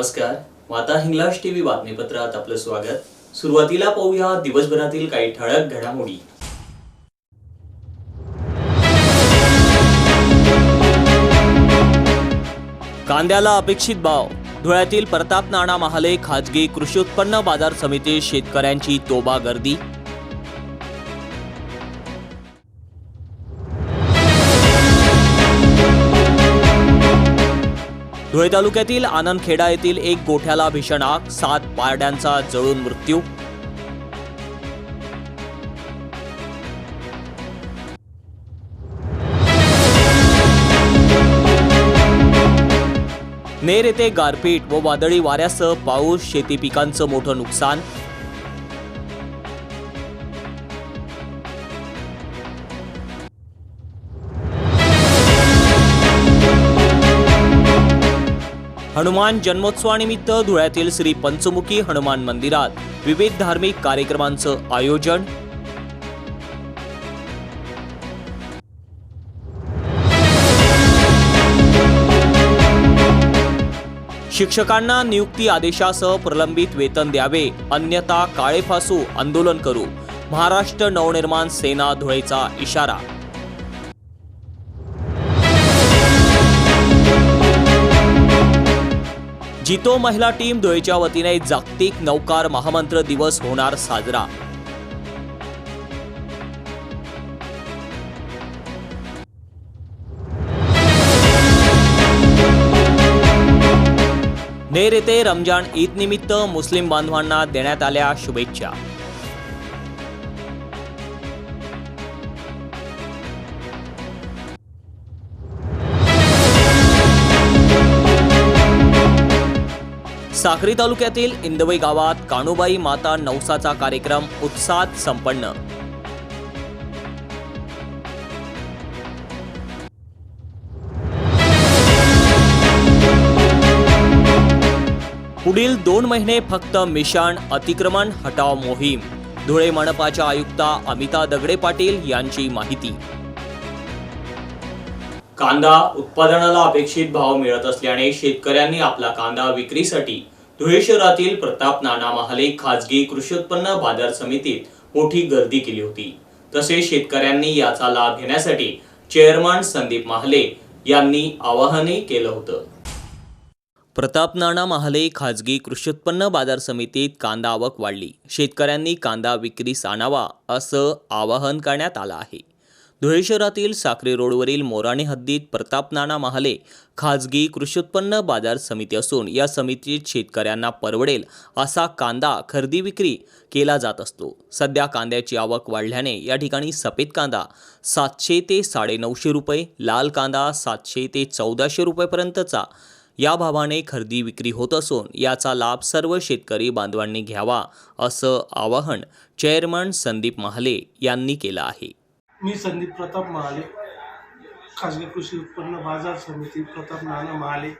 नमस्कार. माता हिंगलाज टीव्ही बातमीपत्रात आपलं स्वागत. सुरुवातीला पाहूया दिवसभरातील काही ठळक घडामोडी. कांद्याला अपेक्षित भाव. धुळ्यातील प्रताप नाणा महाले खाजगी कृषी उत्पन्न बाजार समिती शेतकऱ्यांची तोबा गर्दी धुळे तालुक्यातील आनंदखेडा येथील एक गोठ्याला भीषण आग सात पारड्यांचा जळून मृत्यू. नेर येथे गारपीट व वादळी वाऱ्यासह पाऊस शेती पिकांचं मोठं नुकसान हनुमान जन्मोत्सवानिमित्त धुळ्यातील श्री पंचमुखी हनुमान मंदिरात विविध धार्मिक कार्यक्रमांचं आयोजन. शिक्षकांना नियुक्ती आदेशासह प्रलंबित वेतन द्यावे अन्यथा काळे फासू आंदोलन करू. महाराष्ट्र नवनिर्माण सेना धुळेचा इशारा जितो महिला टीम धुळेच्या वतीने जागतिक नौकार महामंत्र दिवस होणार साजरा. नेर येथे रमजान ईद निमित्त मुस्लिम बांधवांना देण्यात आल्या शुभेच्छा. साक्री तालुक्यातील इंदवई गावात काणूबाई माता नवसाचा कार्यक्रम उत्साहात संपन्न. पुढील दोन महिने फक्त मिशन अतिक्रमण हटाव मोहीम. धुळे मनपाच्या आयुक्ता अमिता दगडे पाटील यांची माहिती. कांदा उत्पादनाला अपेक्षित भाव मिळत असल्याने शेतकऱ्यांनी आपला कांदा विक्रीसाठी धुळे शहरातील प्रताप नाना महाले खाजगी कृषी उत्पन्न बाजार समितीत मोठी गर्दी केली होती. तसेच शेतकऱ्यांनी याचा लाभ घेण्यासाठी चेअरमन संदीप महाले यांनी आवाहनही केलं होतं. प्रताप नाना महाले खाजगी कृषी उत्पन्न बाजार समितीत कांदा आवक वाढली. शेतकऱ्यांनी कांदा विक्रीस आणावा असं आवाहन करण्यात आलं आहे. धुळे शहरातील साक्री रोडवरील मोराणे हद्दीत प्रताप नाना महाले खाजगी कृषी उत्पन्न बाजार समिती असून या समितीत शेतकऱ्यांना परवडेल असा कांदा खरेदी विक्री केला जात असतो. सध्या कांद्याची आवक वाढल्याने या ठिकाणी सफेद कांदा सातशे ते साडेनऊशे रुपये लाल कांदा सातशे ते चौदाशे रुपयेपर्यंतचा या भावाने खरेदी विक्री होत असून याचा लाभ सर्व शेतकरी बांधवांनी घ्यावा असं आवाहन चेअरमन संदीप महाले यांनी केलं आहे. मी संदीप प्रताप महाले खाजगी कृषी उत्पन्न बाजार समिती प्रताप नाना महाले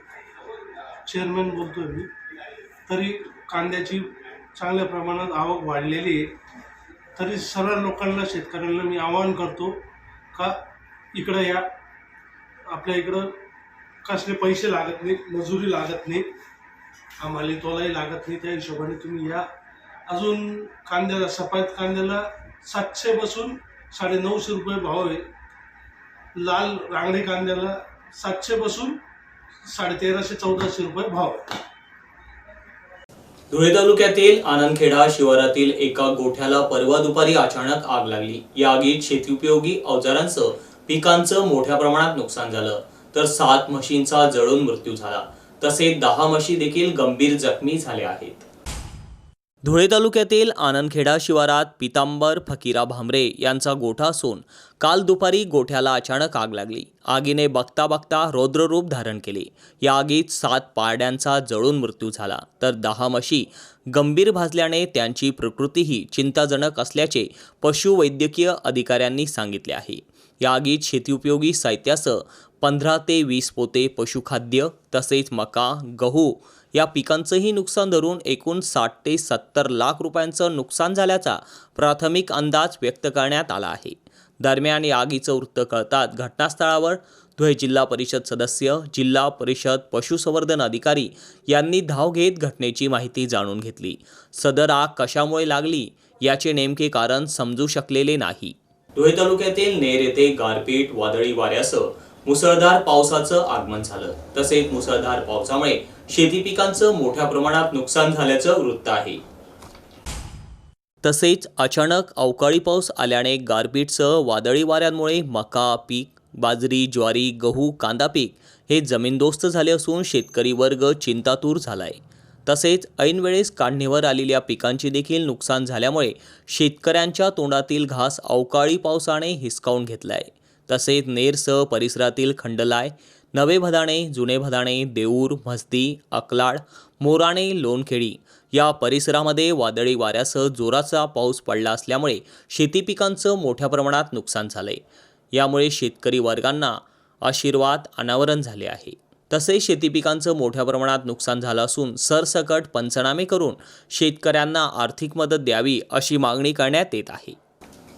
चेअरमॅन बोलतोय मी. तरी कांद्याची चांगल्या प्रमाणात आवक वाढलेली आहे. तरी सर्व लोकांना शेतकऱ्यांना मी आवाहन करतो का इकडं या आपल्या इकडं कसले पैसे लागत नाहीत मजुरी लागत नाही आम्हाला तोलाही लागत नाही त्या हिशोबाने तुम्ही या. अजून कांद्याला सफाईत कांद्याला सातशे साडे नऊशे रुपये भाव आहे. लाल रांगडी कांद्याला सातशे साडेतेराशे साडे तेराशे चौदाशे रुपये भाव आहे. धुळे तालुक्यातील आनंदखेडा शिवारातील एका गोठ्याला परवा दुपारी अचानक आग लागली. या आगीत शेतीउपयोगी अवजारांचं पिकांचं मोठ्या प्रमाणात नुकसान झालं. तर सात म्हशींचा जळून मृत्यू झाला. तसेच दहा म्हशी देखील गंभीर जखमी झाल्या आहेत. धुळे तालुक्यातील आनंदखेडा शिवारात पितांबर फकीरा भामरे यांचा गोठा असून काल दुपारी गोठ्याला अचानक आग लागली. आगीने बघता बघता रौद्ररूप धारण केले. या आगीत सात पारड्यांचा जळून मृत्यू झाला. तर दहा म्हशी गंभीर भाजल्याने त्यांची प्रकृतीही चिंताजनक असल्याचे पशुवैद्यकीय अधिकाऱ्यांनी सांगितले आहे. या आगीत शेतीउपयोगी साहित्यासह पंधरा ते वीस पोते पशुखाद्य तसेच मका गहू या पिकांचंही नुकसान धरून एकूण साठ ते सत्तर लाख रुपयांचं नुकसान झाल्याचा प्राथमिक अंदाज व्यक्त करण्यात आला आहे. दरम्यान या आगीचं वृत्त कळतात घटनास्थळावर धुळे जिल्हा परिषद सदस्य जिल्हा परिषद पशुसंवर्धन अधिकारी यांनी धाव घेत घटनेची माहिती जाणून घेतली. सदर आग कशामुळे लागली याचे नेमके कारण समजू शकलेले नाही. धुळे तालुक्यातील नेर येथे गारपीट वादळी वाऱ्यासह मुसळधार पावसाचं आगमन झालं. तसेच मुसळधार पावसामुळे शेती पिकांचं मोठ्या प्रमाणात नुकसान झाल्याचं वृत्त आहे. तसेच अचानक अवकाळी पाऊस आल्याने गारपीटसह वादळी वाऱ्यांमुळे मका पीक बाजरी ज्वारी गहू कांदा पीक हे जमीनदोस्त झाले असून शेतकरी वर्ग चिंतातूर झालाय. तसेच ऐनवेळेस काढणीवर आलेल्या पिकांचे देखील नुकसान झाल्यामुळे शेतकऱ्यांच्या तोंडातील घास अवकाळी पावसाने हिसकावून घेतलाय. तसेच नेरसह परिसरातील खंडलाय नवे भदाणे जुने भदाणे देऊर म्हस्ती अकलाड मोराणे लोणखेडी या परिसरामध्ये वादळी वाऱ्यासह जोराचा पाऊस पडला असल्यामुळे शेती पिकांचं मोठ्या प्रमाणात नुकसान झालंय. यामुळे शेतकरी वर्गांना आशीर्वाद अनावरण झाले आहे. तसेच शेती पिकांचं मोठ्या प्रमाणात नुकसान झालं असून सरसकट पंचनामे करून शेतकऱ्यांना आर्थिक मदत द्यावी अशी मागणी करण्यात येत आहे.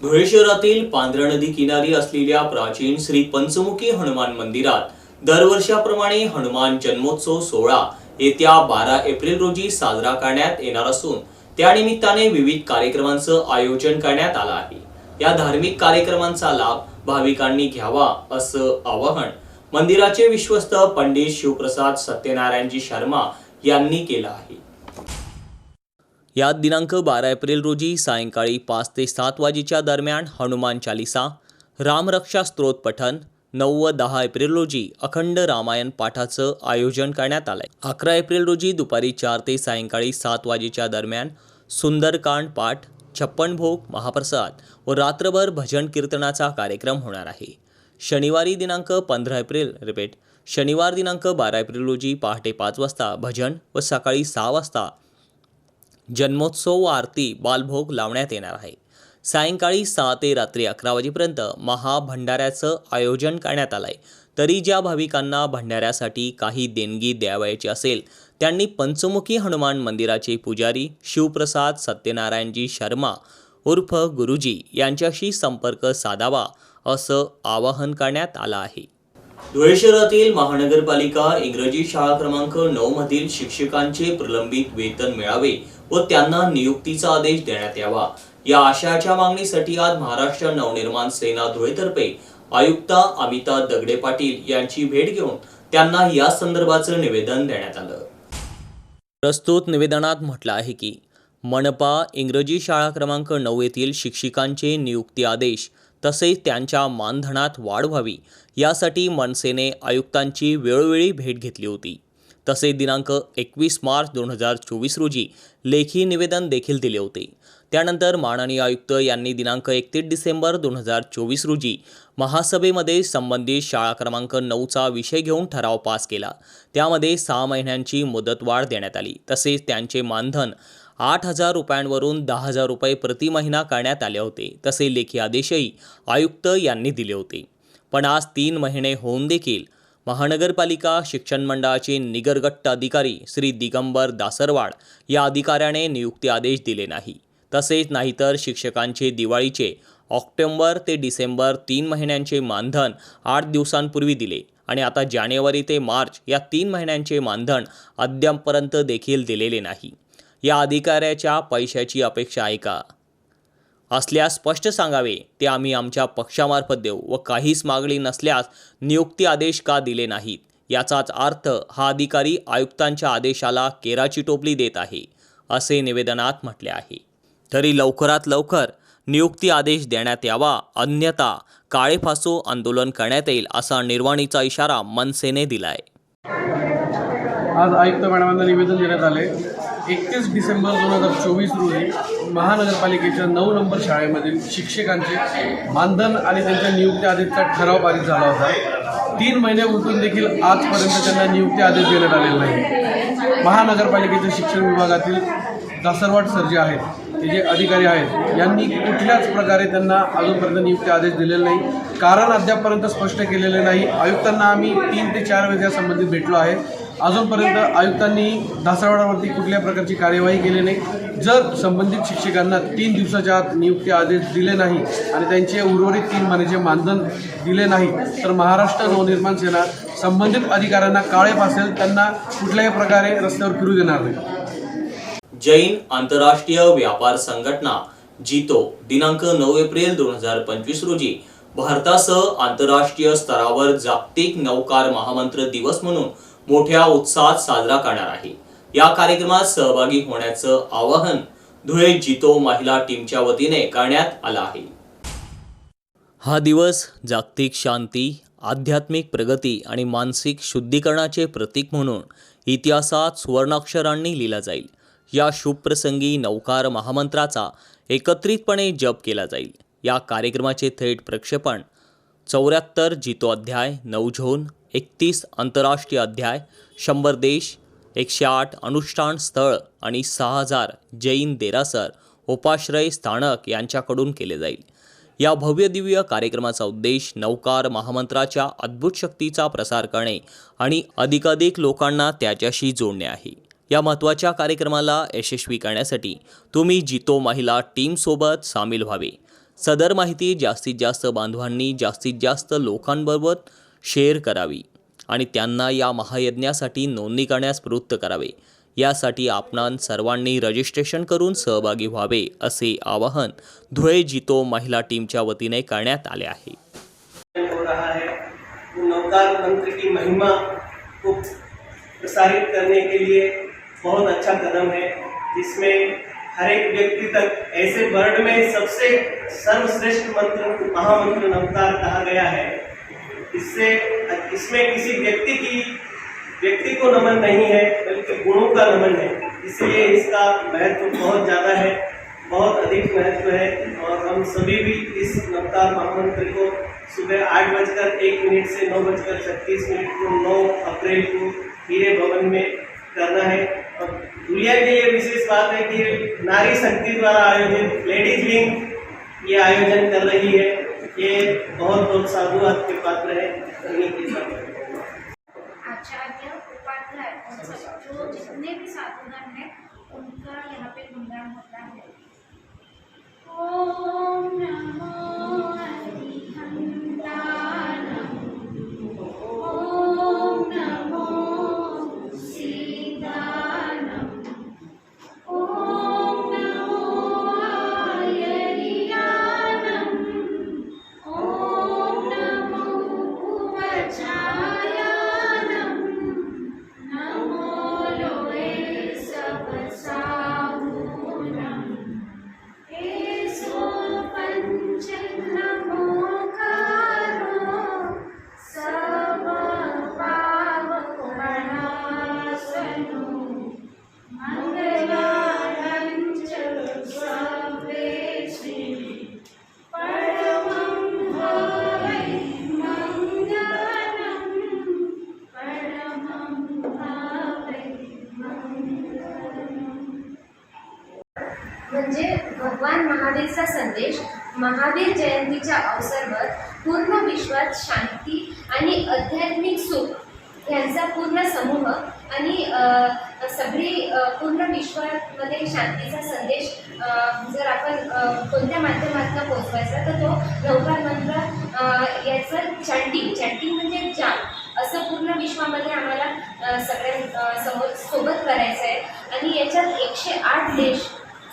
धुळे शहरातील पांढरा नदी किनारी असलेल्या प्राचीन श्री पंचमुखी हनुमान मंदिरात दरवर्षाप्रमाणे हनुमान जन्मोत्सव सोहळा येत्या बारा एप्रिल रोजी साजरा करण्यात येणार असून त्यानिमित्ताने विविध कार्यक्रमांचं आयोजन करण्यात आलं आहे. या धार्मिक कार्यक्रमांचा लाभ भाविकांनी घ्यावा असं आवाहन मंदिराचे विश्वस्त पंडित शिवप्रसाद सत्यनारायणजी शर्मा यांनी केलं आहे. यात दिनांक बारा एप्रिल रोजी सायंकाळी पाच ते सात वाजेच्या दरम्यान हनुमान चालिसा रामरक्षा स्त्रोत पठन नऊ व दहा एप्रिल रोजी अखंड रामायण पाठाचं आयोजन करण्यात आलंय. अकरा एप्रिल रोजी दुपारी चार ते सायंकाळी सात वाजेच्या दरम्यान सुंदरकांड पाठ छप्पन भोग महाप्रसाद व रात्रभर भजन कीर्तनाचा कार्यक्रम होणार आहे. शनिवारी दिनांक पंधरा एप्रिल रिपीट शनिवार दिनांक बारा एप्रिल रोजी पहाटे पाच वाजता भजन व सकाळी सहा वाजता जन्मोत्सव व आरती बालभोग लावण्यात येणार आहे. सायंकाळी सहा ते रात्री अकरा वाजेपर्यंत महाभंडाऱ्याचं आयोजन करण्यात आलं आहे तरी ज्या भाविकांना भंडाऱ्यासाठी काही देणगी द्यावयाची असेल त्यांनी पंचमुखी हनुमान मंदिराचे पुजारी शिवप्रसाद सत्यनारायणजी शर्मा उर्फ गुरुजी यांच्याशी संपर्क साधावा असं आवाहन करण्यात आलं आहे. धुळे शहरातील महानगरपालिका इंग्रजी शाळा क्रमांक नऊ मधील शिक्षकांचे प्रलंबित वेतन मिळावे व त्यांना नियुक्तीचा आदेश देण्यात यावा. या आशयाच्या मागणीसाठी आज महाराष्ट्र नवनिर्माण सेना धुळेतर्फे आयुक्ता अमिता दगडे पाटील यांची भेट घेऊन त्यांना या संदर्भाचं निवेदन देण्यात आलं. प्रस्तुत निवेदनात म्हटलं आहे की मनपा इंग्रजी शाळा क्रमांक नऊ येथील शिक्षिकांचे नियुक्ती आदेश तसेच त्यांच्या मानधनात वाढ व्हावी यासाठी मनसेने आयुक्तांची वेळोवेळी भेट घेतली होती. तसे दिनांक एकवीस मार्च दोन हजार चोवीस रोजी लेखी निवेदन देखील दिले होते. त्यानंतर माननीय आयुक्त यांनी दिनांक एकतीस डिसेंबर दोन हजार चोवीस रोजी महासभेमध्ये संबंधित शाळा क्रमांक नऊचा विषय घेऊन ठराव पास केला. त्यामध्ये सहा महिन्यांची मुदतवाढ देण्यात आली. तसेच त्यांचे मानधन आठ हजार रुपयांवरून दहा हजार रुपये प्रति महिना करण्यात आले होते. तसे लेखी आदेशही आयुक्त यांनी दिले होते. पण आज तीन महिने होऊन देखील महानगरपालिका शिक्षण मंडळाचे निगरगट्ट अधिकारी श्री दिगंबर दासरवाड या अधिकाऱ्याने नियुक्ती आदेश दिले नाही. तसेच नाहीतर शिक्षकांचे दिवाळीचे ऑक्टोबर ते डिसेंबर तीन महिन्यांचे मानधन आठ दिवसांपूर्वी दिले आणि आता जानेवारी ते मार्च या तीन महिन्यांचे मानधन अद्यापपर्यंत देखील दिलेले नाही. या अधिकाऱ्याच्या पैशाची अपेक्षा आहे का? असल्यास स्पष्ट सांगावे ते आम्ही आमच्या पक्षामार्फत देऊ व काहीच मागणी नसल्यास नियुक्ती आदेश का दिले नाहीत? याचाच अर्थ हा अधिकारी आयुक्तांच्या आदेशाला केराची टोपली देत आहे असे निवेदनात म्हटले आहे. तरी लवकरात लवकर नियुक्ती आदेश देण्यात यावा अन्यथा काळे फासो आंदोलन करण्यात येईल असा निर्वाणीचा इशारा मनसेने दिलाय. आज आयुक्त मॅडमांना निवेदन देण्यात आले. एकतीस डिसेंबर दोन हजार चोवीस रोजी महानगरपालिकेच्या नऊ नंबर शाळेमधील शिक्षकांचे मानधन आणि त्यांच्या नियुक्ती आदेशचा ठराव पारित झाला होता. तीन महिने उलटून देखील आजपर्यंत त्यांना नियुक्ती आदेश देण्यात आलेला नाही. महानगरपालिकेच्या शिक्षण विभागातील दासरवाट सर जे आहेत ते जे अधिकारी आहेत यांनी कुठल्याच प्रकारे त्यांना अजूनपर्यंत नियुक्ती आदेश दिलेला नाही. कारण अद्यापपर्यंत स्पष्ट केलेले नाही. आयुक्तांना आम्ही तीन ते चार वेळेस या संबंधित भेटलो आहे. अजूनपर्यंत आयुक्तांनी ढासळवाडावरती कुठल्या प्रकारची कार्यवाही केली नाही. जर संबंधित शिक्षकांना तीन दिवसाच्या आत नियुक्ती आदेश दिले नाही आणि त्यांचे उर्वरित तीन महिन्याचे मानधन दिले नाही तर महाराष्ट्र नवनिर्माण सेना संबंधित अधिकाऱ्यांना काळे फासेल त्यांना कुठल्याही प्रकारे रस्त्यावर फिरू देणार नाही. जैन आंतरराष्ट्रीय व्यापार संघटना जितो दिनांक नऊ एप्रिल दोन हजार पंचवीस रोजी. भारतासह आंतरराष्ट्रीय स्तरावर जागतिक नौकार महामंत्र दिवस म्हणून मोठ्या उत्साहात साजरा करणार आहे. या कार्यक्रमात सहभागी होण्याचं आवाहन धुळे जितो महिला टीमच्या वतीने करण्यात आलं आहे. हा दिवस जागतिक शांती आध्यात्मिक प्रगती आणि मानसिक शुद्धीकरणाचे प्रतीक म्हणून इतिहासात सुवर्णाक्षरांनी लिहिला जाईल. या शुभप्रसंगी नौकार महामंत्राचा एकत्रितपणे जप केला जाईल. या कार्यक्रमाचे थेट प्रक्षेपण चौऱ्याहत्तर जितो अध्याय नऊ झोन एकतीस आंतरराष्ट्रीय अध्याय शंभर देश एकशे आठ अनुष्ठान स्थळ आणि सहा हजार जैन देरासर उपाश्रय स्थानक यांच्याकडून केले जाईल. या भव्य दिव्य कार्यक्रमाचा उद्देश नौकार महामंत्राच्या अद्भुत शक्तीचा प्रसार करणे आणि अधिकाधिक लोकांना त्याच्याशी जोडणे आहे. या महत्त्वाच्या कार्यक्रमाला यशस्वी करण्यासाठी तुम्ही जितो महिला टीमसोबत सामील व्हावे. सदर माहिती जास्तीत जास्त बांधवांनी जास्तीत जास्त लोकांबरोबर शेअर करावी आणि त्यांना या महायज्ञासाठी नोंदणी करण्यास प्रवृत्त करावे. यासाठी आपणां सर्वांनी रजिस्ट्रेशन करून सहभागी व्हावे असे आवाहन धुळे जितो महिला टीमच्या वतीने करण्यात आले आहे. हो मंत्र की महिमा को प्रसारित करने के लिए बहुत अच्छा कदम है जिसमें हर एक व्यक्ति तक ऐसे वर्ड में सबसे सर्वश्रेष्ठ मंत्र महामंत्र नवतार कहा गया है। इससे, इसमें किसी व्यक्ति की, व्यक्ति को नमन नहीं है, बल्कि गुणों का नमन है। इसलिए इसका महत्व बहुत ज़्यादा है, बहुत अधिक महत्व है। और हम सभी भी इस नवतार महामंत्र को सुबह आठ बजकर एक मिनट से नौ बजकर छत्तीस मिनट को नौ अप्रैल को हीरे भवन में करना है। और दुनिया के लिए विशेष बात है कि नारी शक्ति द्वारा आयोजित लेडीज़ विंग ये आयोजन कर रही है। ये बहुत बहुत साधुवाद के पात्र है? आचार्य उपाध्याय और जो जितने भी साधुगण हैं उनका यहाँ पे गुणगान होता है। ओम नमो महावीर जयंतीच्या अवसरवर पूर्ण विश्वात शांती आणि आध्यात्मिक सुख यांचा पूर्ण समूह आणि सगळी पूर्ण विश्वामध्ये शांतीचा संदेश जर आपण कोणत्या माध्यमातून पोचवायचा तर तो नौकार मंत्र याचं चॅन्टिंग चॅन्टिंग म्हणजे जाम असं पूर्ण विश्वामध्ये आम्हाला सगळ्यां सगळ्या समोर सोबत करायचं आहे आणि याच्यात एकशे आठ देश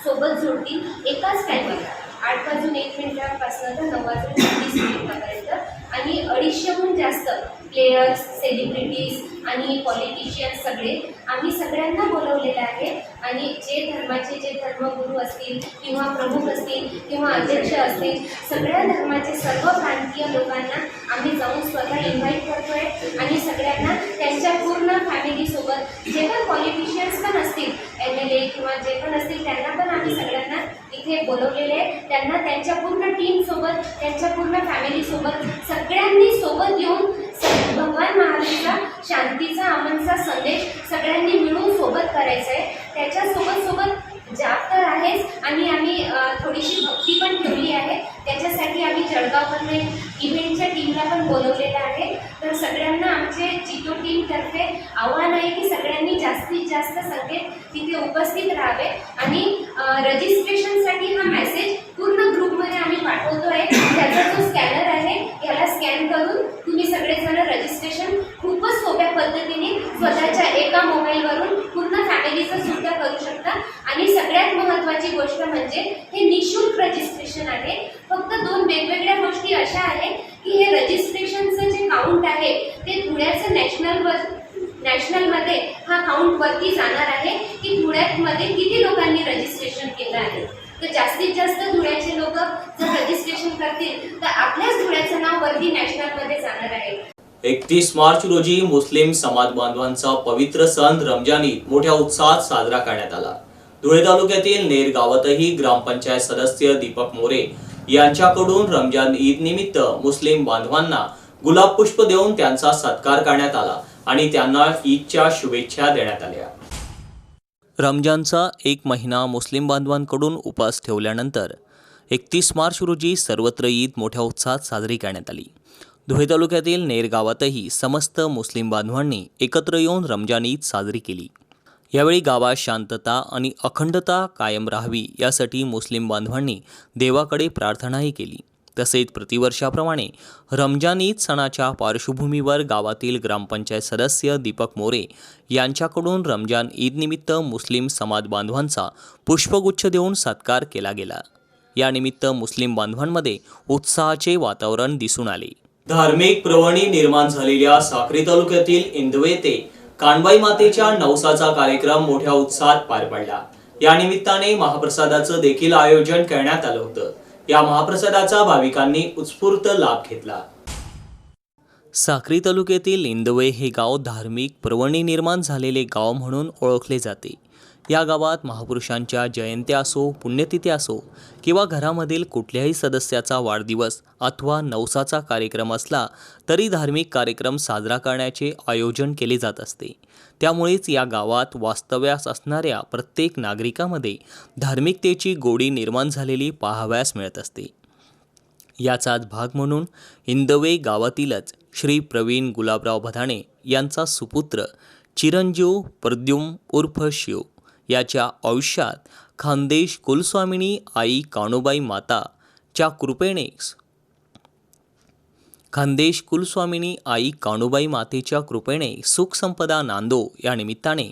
सोबत जोडतील एकाच टाईमला आठ वाजून एक मिनिटापासून तर नऊ वाजून छत्तीस मिनिटापर्यंत. आणि अडीचशेहून जास्त प्लेयर्स सेलिब्रिटीज आणि पॉलिटिशियन्स सगळे. आम्ही सगळ्यांना बोलवलेलं आहे. आणि जे धर्माचे जे धर्मगुरू असतील किंवा प्रमुख असतील किंवा अध्यक्ष असतील सगळ्या धर्माचे सर्व प्रांतीय लोकांना आम्ही जाऊन स्वतः इन्व्हाइट करतोय. आणि सगळ्यांना त्यांच्या पूर्ण फॅमिलीसोबत जे पण पॉलिटिशियन्स पण असतील एम एल ए किंवा जे पण असतील त्यांना पण आम्ही सगळ्यांना इथे बोलवलेले आहे. त्यांना त्यांच्या पूर्ण टीमसोबत त्यांच्या पूर्ण फॅमिलीसोबत सगळ्यांनी सोबत येऊन भगवान महावीरचा शांतीचा अमनचा संदेश सगळ्यांनी मिळून सोबत करायचा आहे त्याच्यासोबत सोबत जाप तर आहेच आणि आम्ही थोडीशी भक्ती पण ठेवली आहे. त्याच्यासाठी आम्ही जळगावमध्ये इव्हेंटच्या टीमला पण बोलवलेलं आहे. तर सगळ्यांना आमचे चितो टीमतर्फे आव्हान आहे की सगळ्यांनी जास्तीत जास्त संख्येत तिथे उपस्थित राहावे. आणि रजिस्ट्रेशनसाठी हा मेसेज पूर्ण ग्रुपमध्ये आम्ही पाठवतो आहे त्याचा जो स्कॅनर आहे स्कॅन करून तुम्ही सगळेजण रजिस्ट्रेशन खूपच सोप्या पद्धतीने स्वतःच्या एका मोबाईलवरून पूर्ण फॅमिलीचं सुद्धा करू शकता. आणि सगळ्यात महत्त्वाची गोष्ट म्हणजे हे निशुल्क रजिस्ट्रेशन आहे. फक्त दोन वेगवेगळ्या गोष्टी अशा आहेत की हे रजिस्ट्रेशनचं जे काउंट आहे ते धुळ्याचं नॅशनलवर नॅशनलमध्ये हा काउंट वरती जाणार आहे की धुळ्यामध्ये किती लोकांनी रजिस्ट्रेशन केलं आहे. तर जास्तीत जास्त धुळ्याचे लोक जर रजिस्ट्रेशन करतील तर आपल्याच धुळ्याचं नाव वरती नॅशनलमध्ये जाणार आहे. एकतीस मार्च रोजी मुस्लिम समाज बांधवांचा पवित्र सण रमजान ईद मोठ्या उत्साहात साजरा करण्यात आला. धुळे तालुक्यातील नेर गावातही ग्रामपंचायत सदस्य दीपक मोरे यांच्याकडून रमजान ईद निमित्त मुस्लिम बांधवांना गुलाब पुष्प देऊन त्यांचा सत्कार करण्यात आला आणि त्यांना ईदच्या शुभेच्छा देण्यात आल्या. रमजानचा एक महिना मुस्लिम बांधवांकडून उपास ठेवल्यानंतर एकतीस मार्च रोजी सर्वत्र ईद मोठ्या उत्साहात साजरी करण्यात आली. धुळे तालुक्यातील नेर गावातही समस्त मुस्लिम बांधवांनी एकत्र येऊन रमजान ईद साजरी केली. यावेळी गावात शांतता आणि अखंडता कायम राहावी यासाठी मुस्लिम बांधवांनी देवाकडे प्रार्थनाही केली. तसेच प्रतिवर्षाप्रमाणे रमजान ईद सणाच्या पार्श्वभूमीवर गावातील ग्रामपंचायत सदस्य दीपक मोरे यांच्याकडून रमजान ईदनिमित्त मुस्लिम समाज बांधवांचा पुष्पगुच्छ देऊन सत्कार केला गेला. यानिमित्त मुस्लिम बांधवांमध्ये उत्साहाचे वातावरण दिसून आले. धार्मिक प्रवणी निर्माण झालेल्या साक्री तालुक्यातील इंदवे ते कानबाई मातेच्या नवसाचा कार्यक्रम मोठ्या उत्साहात पार पडला. यानिमित्ताने महाप्रसादाचं देखील आयोजन करण्यात आलं होतं. या महाप्रसादाचा भाविकांनी उत्स्फूर्त लाभ घेतला. साक्री तालुक्यातील इंदवे हे गाव धार्मिक प्रवणी निर्माण झालेले गाव म्हणून ओळखले जाते. या गावात महापुरुषांच्या जयंत्या असो पुण्यतिथी असो किंवा घरामधील कुठल्याही सदस्याचा वाढदिवस अथवा नवसाचा कार्यक्रम असला तरी धार्मिक कार्यक्रम साजरा करण्याचे आयोजन केले जात असते. त्यामुळेच या गावात वास्तव्यास असणाऱ्या प्रत्येक नागरिकामध्ये धार्मिकतेची गोडी निर्माण झालेली पाहावयास मिळत असते. याचाच भाग म्हणून इंदवे गावातीलच श्री प्रवीण गुलाबराव भदाणे यांचा सुपुत्र चिरंजीव प्रद्युम उर्फ शिव याच्या आयुष्यात खानदेश कुलस्वामिनी आई काणूबाई माता च्या कृपेने खानदेश कुलस्वामिनी आई काणूबाई मातेच्या कृपेने सुखसंपदा नांदो या निमित्ताने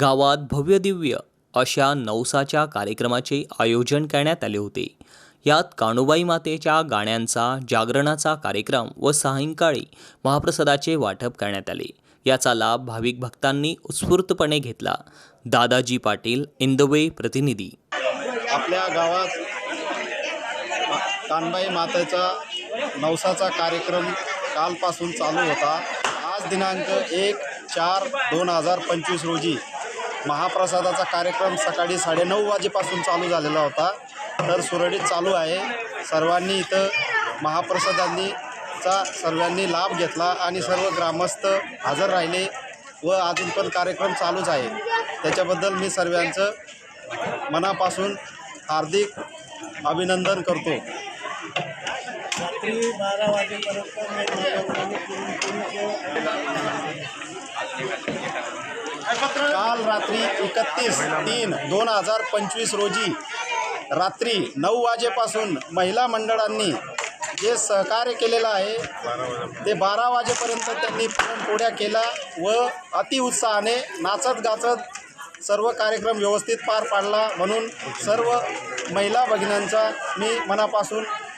गावात भव्यदिव्य अशा नवसाच्या कार्यक्रमाचे आयोजन करण्यात आले होते. यात काणूबाई मातेच्या गाण्यांचा जागरणाचा कार्यक्रम व सायंकाळी महाप्रसादाचे वाटप करण्यात आले. याचा लाभ भाविक भक्तांनी उत्स्फूर्तपणे घेतला. दादाजी पाटील इंदवे प्रतिनिधी. आपल्या गावात कानबाई मातेचा नवसाचा कार्यक्रम कालपासून चालू होता. आज दिनांक एक चार दोन हजार पंचवीस रोजी महाप्रसादाचा कार्यक्रम सकाळी साडेनऊ वाजेपासून चालू झालेला होता. तर सुरळीत चालू आहे. सर्वांनी इथं महाप्रसादांनी चा सर्वांनी लाभ घेतला आणि सर्व ग्रामस्थ हजर राहिले व अजून पण कार्यक्रम चालूच आहे. त्याच्याबद्दल मी सर्वांचं मनापासून हार्दिक अभिनंदन करतो. काल रात्री एकतीस तीन दोन हजार पंचवीस रोजी रात्री नऊ वाजेपासून महिला मंडळांनी जे सहकार्य केलेलं आहे ते बारा वाजेपर्यंत त्यांनी पुरणपोड्या केला व अतिउत्साहाने नाचत गाचत सर्व कार्यक्रम व्यवस्थित पार पाडला म्हणून सर्व महिला भगिन्यांचा मी मनापासून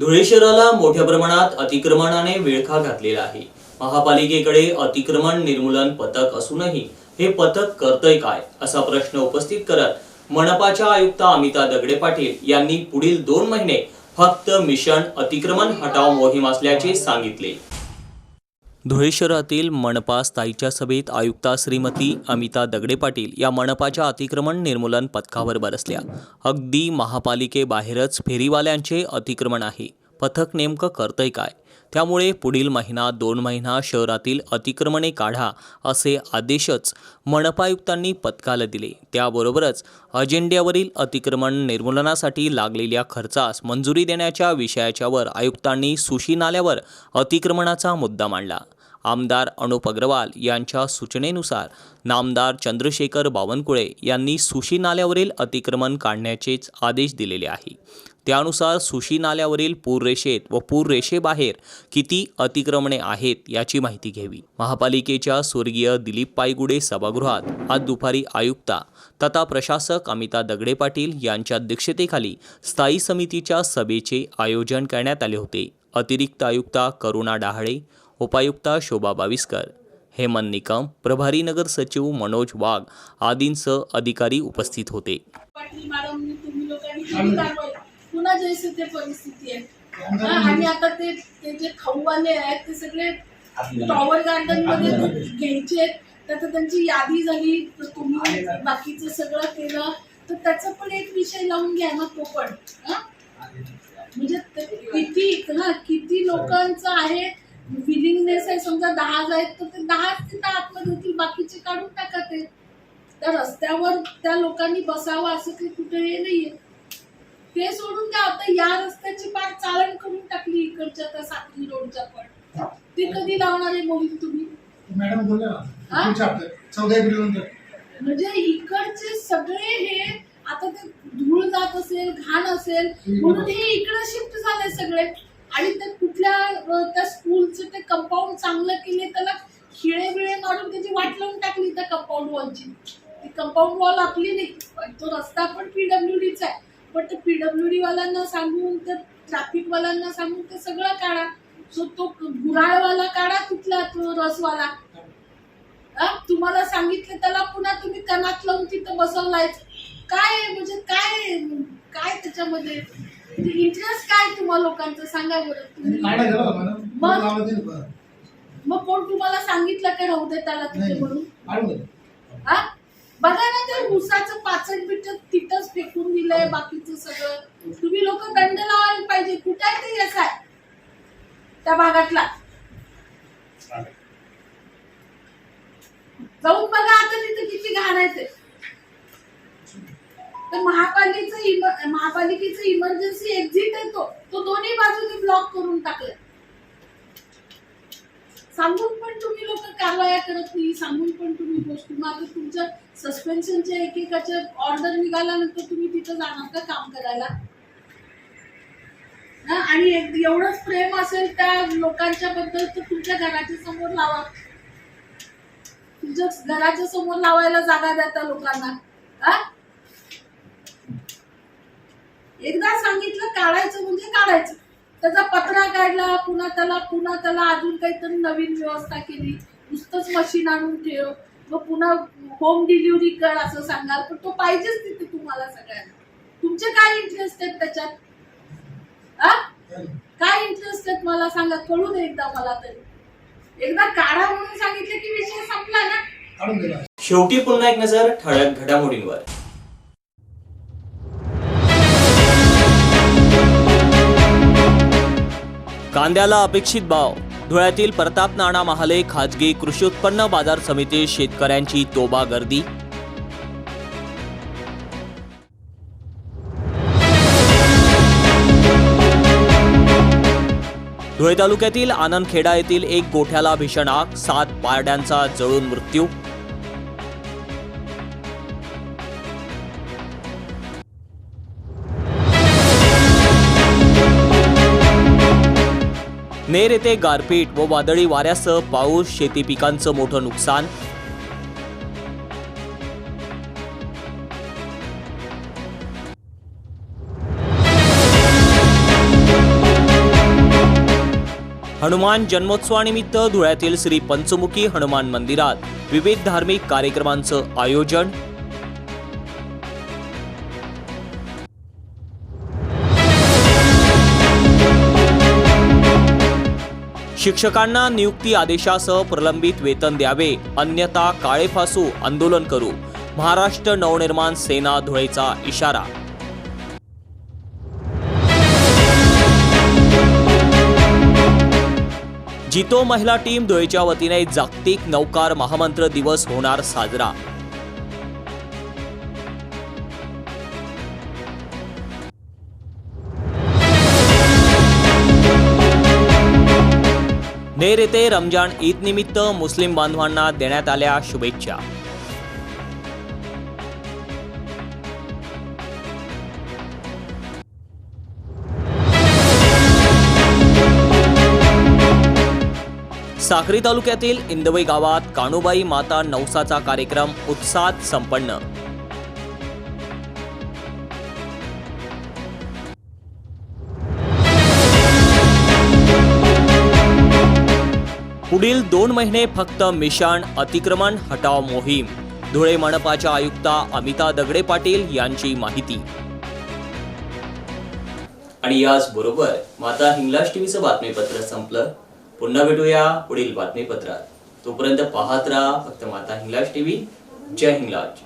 धुळे शहराला मोठ्या प्रमाणात अतिक्रमणाने विळखा घातलेला आहे. महापालिकेकडे अतिक्रमण निर्मूलन पथक असूनही हे पथक करतय काय असा प्रश्न उपस्थित करत मनपाच्या आयुक्त अमिता दगडे पाटील यांनी पुढील दोन महिने फक्त मिशन अतिक्रमण हटाव मोहीम असल्याचे सांगितले. धुळे शहरातील मनपा स्थायीच्या सभेत आयुक्ता श्रीमती अमिता दगडे पाटील या मनपाच्या अतिक्रमण निर्मूलन पथकावर बरसल्या. अगदी महापालिकेबाहेरच फेरीवाल्यांचे अतिक्रमण आहे. पथक नेमकं करतंय काय? त्यामुळे पुढील महिना दोन महिना शहरातील अतिक्रमणे काढा असे आदेशच मनपायुक्तांनी पथकाला दिले. त्याबरोबरच अजेंड्यावरील अतिक्रमण निर्मूलनासाठी लागलेल्या खर्चास मंजुरी देण्याच्या विषयाच्यावर आयुक्तांनी सुशी नाल्यावर अतिक्रमणाचा मुद्दा मांडला. आमदार अनुप अग्रवाल यांच्या सूचनेनुसार नामदार चंद्रशेखर बावनकुळे यांनी सुशी नाल्यावरील अतिक्रमण काढण्याचेच आदेश दिलेले आहे. त्यानुसार सुशी नाल्यावरील पूररेषेत व पूररेषेबाहेर किती अतिक्रमणे आहेत याची माहिती घ्यावी. महापालिकेच्या स्वर्गीय दिलीप पायगुडे सभागृहात आज दुपारी आयुक्ता तथा प्रशासक अमिता दगडे पाटील यांच्या अध्यक्षतेखाली स्थायी समितीच्या सभेचे आयोजन करण्यात आले होते. अतिरिक्त आयुक्ता करुणा डहाळे उपायुक्ता शोभा बाविस्कर हेमंत निकम प्रभारी नगर सचिव मनोज वाघ आदींसह अधिकारी उपस्थित होते. पुन्हा जैसे ते परिस्थिती आहे. हा, आणि आता ते ते जे खाऊवाले आहेत ते सगळे टॉवर गार्डनमध्ये घ्यायचे तर त्यांची यादी झाली तुम्ही बाकीचं सगळं केलं. तर त्याचा पण एक विषय लावून घ्या ना तो पण? म्हणजे किती हा किती लोकांचं आहे विलिंगनेस आहे. समजा दहा आहेत तर ते दहाच तिथं आतमध्ये होतील बाकीचे काढून टाका ते त्या रस्त्यावर त्या लोकांनी बसावं असं काही कुठे हे नाहीये. ते सोडून द्या आता या रस्त्याची पार चाळण करून टाकली इकडच्या त्या सातवी रोडच्या पण. ती कधी लावणार आहे मोहीम तुम्ही? मॅडम बोलले ना? पुढच्या हप्त्यात चौदा एप्रिल नंतर. म्हणजे इकडचे सगळे हे आता ते धूळ जात असेल घाण असेल म्हणून हे इकडे शिफ्ट झाले सगळे. आणि ते कुठल्या अं, त्या स्कूलचं ते कंपाऊंड चांगलं केले त्याला खिळे बिळे मारून त्याची वाट लावून टाकली त्या कंपाऊंड वॉलची ती कंपाऊंड वॉल आपली नाही पण तो रस्ता पण पीडब्ल्यू डीचा आहे. पण ते पीडब्ल्यू डी वाल्यांना सांगून ते ट्रॅफिक वाल्यांना सांगून ते सगळं काढा. सो तो गुराळवाला काढा तिथला तो रसवाला? तुम्हाला सांगितलं त्याला पुन्हा तुम्ही कणात लावून तिथं बसवलाय काय? म्हणजे काय? काय त्याच्यामध्ये? इंटरेस्ट काय तुम्हा लोकांचं? सांगा बरं. तुम्ही मग? मग कोण तुम्हाला सांगितलं काय राहू दे त्याला तिथे नाही. म्हणून. हा? बघा ना ते ऊसाचं पाचट बिट तिथंच फेकून दिलंय बाकीचं सगळं. तुम्ही लोक दंड लावायला पाहिजे. कुठे आहे ते यस आहे त्या भागातला. जाऊन बघा आता तिथे किती घाण आहे ते. तर महापालिकेचं महापालिकेचं इमर्जन्सी एक्झिट आहे तो. तो दोन्ही बाजूने ब्लॉक करून टाकलाय. सांगून पण तुम्ही लोक कारवाया करत नाही. सांगून पण तुम्ही गोष्टी मग आता तुमच्या सस्पेन्शनच्या एकेकाच्या ऑर्डर निघाल्यानंतर तुम्ही तिथं जाणार का काम करायला? ना आणि एवढंच प्रेम असेल त्या लोकांच्या बद्दल तर तुमच्या घराच्या समोर लावा. तुमच्या घराच्या समोर लावायला जागा द्या त्या लोकांना. हा? एकदा सांगितलं काढायचं म्हणजे काढायचं. त्याचा पत्रा काढला पुन्हा त्याला पुन्हा त्याला अजून काहीतरी नवीन व्यवस्था केली. नुसतंच मशीन आणून ठेव. मग पुन्हा होम डिलिव्हरी कर असं सांगाल पण तो पाहिजेच तिथे तुम्हाला सगळ्यांना. तुमचे काय इंटरेस्ट आहेत त्याच्यात? काय इंटरेस्ट आहेत मला सांगा कळू दे एकदा मला तरी. एकदा काढा म्हणून सांगितलं की विषय संपला ना. शेवटी पुन्हा एक नजर ठळक घडामोडींवर. कांद्याला अपेक्षित भाव धुळ्यातील प्रताप नाणा महाले खाजगी कृषी उत्पन्न बाजार समिती शेतकऱ्यांची तोबा गर्दी धुळे तालुक्यातील आनंदखेडा येथील एक गोठ्याला भीषण आग सात पारड्यांचा जळून मृत्यू नेर येथे गारपीट व वादळी वाऱ्यासह पाऊस शेती पिकांचं मोठं नुकसान. हनुमान जन्मोत्सवानिमित्त धुळ्यातील श्री पंचमुखी हनुमान मंदिरात विविध धार्मिक कार्यक्रमांचं आयोजन शिक्षकांना नियुक्ती आदेशासह प्रलंबित वेतन द्यावे अन्यथा काळे फासू आंदोलन करू. महाराष्ट्र नवनिर्माण सेना धुळेचा इशारा. जितो महिला टीम धुळेच्या वतीने जागतिक नौकार महामंत्र दिवस होणार साजरा. नेर येथे रमजान ईद निमित्त मुस्लिम बांधवांना देण्यात आल्या शुभेच्छा. साक्री तालुक्यातील इंदवई गावात काणूबाई माता नवसाचा कार्यक्रम उत्साहात संपन्न. पुढील दोन महिने फक्त मिशन अतिक्रमण हटाव मोहीम. धुळे मनपाच्या आयुक्ता अमिता दगडे पाटील यांची माहिती. आणि याच बरोबर माता हिंगलाज टीव्हीचं बातमीपत्र संपलं. पुन्हा भेटूया पुढील बातमीपत्रात. तोपर्यंत पाहत राहा फक्त माता हिंगलाज टीव्ही. जय हिंगलाज.